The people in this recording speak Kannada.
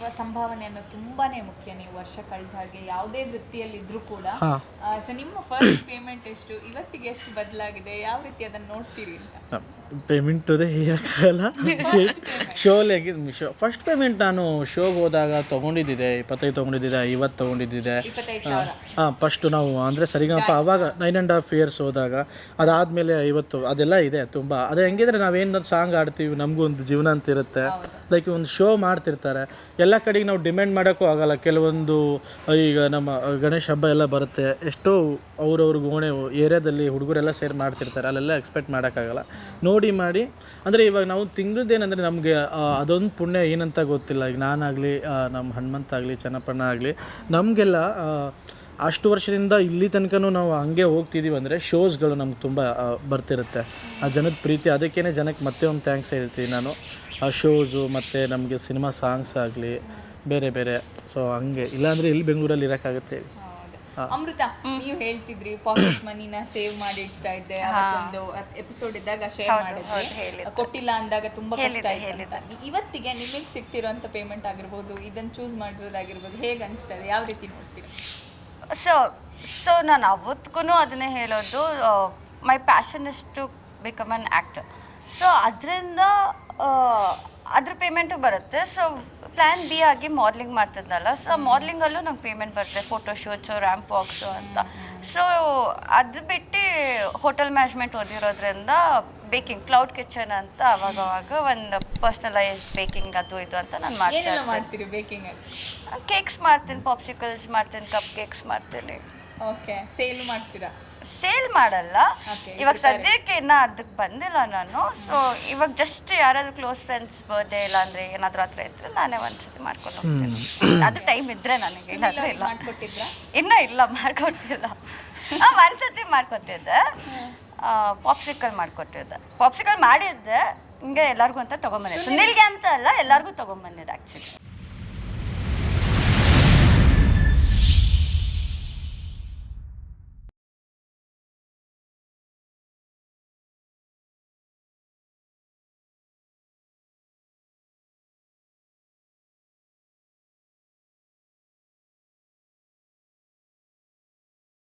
ಅಥವಾ ಸಂಭಾವನೆ ಅನ್ನೋ ತುಂಬಾನೇ ಮುಖ್ಯ ನೀವು ವರ್ಷ ಕಳೆದ ಹಾಗೆ ಯಾವುದೇ ವೃತ್ತಿಯಲ್ಲಿ ಇದ್ರೂ ಕೂಡ. ಸೊ ನಿಮ್ಮ ಫಸ್ಟ್ ಪೇಮೆಂಟ್ ಎಷ್ಟು? ಇವತ್ತಿಗೆ ಎಷ್ಟು ಬದಲಾಗಿದೆ? ಯಾವ ರೀತಿ ಅದನ್ನ ನೋಡ್ತೀರಿ ಅಂತ? ಪೇಮೆಂಟ್ ಅದೇ ಹೇಳೋಕ್ಕಾಗಲ್ಲ. ಶೋಲೆಗೆ ಶೋ ಫಸ್ಟ್ ಪೇಮೆಂಟ್ ನಾನು ಶೋಗೆ ಹೋದಾಗ ತೊಗೊಂಡಿದ್ದಿದೆ ಇಪ್ಪತ್ತೈದು ತೊಗೊಂಡಿದ್ದಿದೆ ಐವತ್ತು ತೊಗೊಂಡಿದ್ದಿದೆ. ಹಾಂ ಫಸ್ಟು ನಾವು ಅಂದರೆ ಸರಿಗಪ್ಪ ಅವಾಗ ನೈನ್ ಆ್ಯಂಡ್ ಹಾಫ್ ಇಯರ್ಸ್ ಹೋದಾಗ ಅದಾದಮೇಲೆ ಐವತ್ತು ಅದೆಲ್ಲ ಇದೆ ತುಂಬ. ಅದೇ ಹೆಂಗಿದ್ರೆ ನಾವೇನು ಸಾಂಗ್ ಆಡ್ತೀವಿ ನಮಗೂ ಒಂದು ಜೀವನ ಅಂತ ಇರುತ್ತೆ. ಲೈಕ್ ಒಂದು ಶೋ ಮಾಡ್ತಿರ್ತಾರೆ. ಎಲ್ಲ ಕಡೆಗೆ ನಾವು ಡಿಮ್ಯಾಂಡ್ ಮಾಡೋಕ್ಕೂ ಆಗಲ್ಲ. ಕೆಲವೊಂದು ಈಗ ನಮ್ಮ ಗಣೇಶ ಹಬ್ಬ ಎಲ್ಲ ಬರುತ್ತೆ. ಎಷ್ಟೋ ಅವ್ರವ್ರಿಗೆ ಗೋಣೆ, ಏರಿಯಾದಲ್ಲಿ ಹುಡುಗರೆಲ್ಲ ಸೇರಿ ಮಾಡ್ತಿರ್ತಾರೆ. ಅಲ್ಲೆಲ್ಲ ಎಕ್ಸ್ಪೆಕ್ಟ್ ಮಾಡೋಕ್ಕಾಗಲ್ಲ. ನೋಡಿ ಮಾಡಿ. ಅಂದರೆ ಇವಾಗ ನಾವು ತಿಂಗಳದ್ದೇನೆಂದರೆ ನಮಗೆ ಅದೊಂದು ಪುಣ್ಯ ಏನಂತ ಗೊತ್ತಿಲ್ಲ. ಈಗ ನಾನಾಗಲಿ ನಮ್ಮ ಹನುಮಂತ ಆಗಲಿ ಚೆನ್ನಪ್ಪಣ್ಣ ಆಗಲಿ, ನಮಗೆಲ್ಲ ಅಷ್ಟು ವರ್ಷದಿಂದ ಇಲ್ಲಿ ತನಕನೂ ನಾವು ಹಂಗೆ ಹೋಗ್ತಿದ್ದೀವಿ ಅಂದರೆ ಶೋಸ್ಗಳು ನಮ್ಗೆ ತುಂಬ ಬರ್ತಿರುತ್ತೆ. ಆ ಜನದ ಪ್ರೀತಿ ಅದಕ್ಕೇ ಜನಕ್ಕೆ ಮತ್ತೆ ಒಂದು ಥ್ಯಾಂಕ್ಸ್ ಹೇಳ್ತೀನಿ ನಾನು. ಶೋಸು ಮತ್ತು ನಮಗೆ ಸಿನಿಮಾ ಸಾಂಗ್ಸ್ ಆಗಲಿ ಬೇರೆ ಬೇರೆ. ಸೊ ಹಂಗೆ. ಇಲ್ಲಾಂದರೆ ಇಲ್ಲಿ ಬೆಂಗಳೂರಲ್ಲಿ ಇರೋಕ್ಕಾಗುತ್ತೆ. ಅಮೃತ ನೀವು ಹೇಳ್ತಿದ್ರಿ ಪಾಕೆಟ್ ಮನಿನ ಸೇವ್ ಮಾಡಿ ಇಡ್ತಾ ಇದ್ದೆ ಅವತ್ತೊಂದು ಎಪಿಸೋಡ್ ಇದ್ದಾಗ ಶೇರ್ ಮಾಡಿದ್ರಿ. ಕೊಟ್ಟಿಲ್ಲ ಅಂದಾಗ ತುಂಬಾ ಕಷ್ಟ ಆಯ್ತು ಅಂತ. ಇವತ್ತಿಗೆ ನಿಮಗೆ ಸಿಗ್ತಿರೋಂಥ ಪೇಮೆಂಟ್ ಆಗಿರ್ಬೋದು ಇದನ್ನ ಚೂಸ್ ಮಾಡಿರೋದಾಗಿರ್ಬೋದು ಹೇಗೆ ಅನಿಸ್ತದೆ? ಯಾವ ರೀತಿ ನೋಡ್ತೀರಿ? ಸೊ ಸೊ ನಾನು ಅವತ್ತಿಗೂ ಅದನ್ನೇ ಹೇಳೋದು my passion is to become an actor so ಅದರಿಂದ ಅದ್ರ ಪೇಮೆಂಟು ಬರುತ್ತೆ. ಸೊ ಪ್ಲ್ಯಾನ್ ಬಿ ಆಗಿ ಮಾಡ್ಲಿಂಗ್ ಮಾಡ್ತಿದ್ನಲ್ಲ. ಸೊ ಮಾಡ್ಲಿಂಗಲ್ಲೂ ನಂಗೆ ಪೇಮೆಂಟ್ ಬರುತ್ತೆ. ಫೋಟೋ ಶೂಟ್ಸು ರ್ಯಾಂಪ್ ವಾಕ್ಸು ಅಂತ. ಸೊ ಅದು ಬಿಟ್ಟು ಹೋಟೆಲ್ ಮ್ಯಾನೇಜ್ಮೆಂಟ್ ಓದಿರೋದ್ರಿಂದ ಬೇಕಿಂಗ್ ಕ್ಲೌಡ್ ಕಿಚನ್ ಅಂತ ಅವಾಗ ಅವಾಗ ಒಂದು ಪರ್ಸ್ನಲೈಸ್ ಬೇಕಿಂಗ್ ಅದು ಇದು ಅಂತ ನಾನು ಮಾಡ್ತೀನಿ ಮಾಡ್ತೀರಿ ಬೇಕಿಂಗ್ ಕೇಕ್ಸ್ ಮಾಡ್ತೀನಿ ಪಾಪ್ಸಿಕಲ್ಸ್ ಮಾಡ್ತೀನಿ ಕಪ್ ಕೇಕ್ಸ್ ಮಾಡ್ತೀನಿ. ಓಕೆ ಸೇಲ್ ಮಾಡ್ತೀರಾ? ಸೇಲ್ ಮಾಡಲ್ಲ. ಇವಾಗ ಸದ್ಯಕ್ಕೆ ಇನ್ನ ಅದಕ್ಕೆ ಬಂದಿಲ್ಲ ನಾನು. ಸೊ ಇವಾಗ ಜಸ್ಟ್ ಯಾರಾದ್ರೂ ಕ್ಲೋಸ್ ಫ್ರೆಂಡ್ಸ್ ಬರ್ಡೇ ಇಲ್ಲ ಅಂದ್ರೆ ಏನಾದ್ರೂ ಹತ್ರ ಇದ್ರೆ ನಾನೇ ಒಂದ್ಸತಿ ಮಾಡ್ಕೊಂಡು ಹೋಗ್ತೀನಿ. ಅದು ಟೈಮ್ ಇದ್ರೆ ನನಗೆ ಇಲ್ಲಾಂದ್ರೆ ಇಲ್ಲ. ಇನ್ನ ಇಲ್ಲ ಮಾಡ್ಕೊಟ್ಟಿಲ್ಲ. ಆ, ಒಂದ್ಸತಿ ಮಾಡ್ಕೊತಿದ್ದೆ ಪಾಪ್ಸಿಕಲ್ ಮಾಡ್ಕೊಟ್ಟಿದ್ದೆ. ಪಾಪ್ಸಿಕಲ್ ಮಾಡಿದ್ದೆ. ಹಿಂಗೆ ಎಲ್ಲರಿಗೂ ಅಂತ ತೊಗೊಂಬಂದಿದ್ದೆ ಸುನಿಲ್ಗೆ ಅಂತ ಅಲ್ಲ ಎಲ್ಲರಿಗೂ ತೊಗೊಂಬಂದಿದ್ದೆ ಆ್ಯಕ್ಚುಲಿ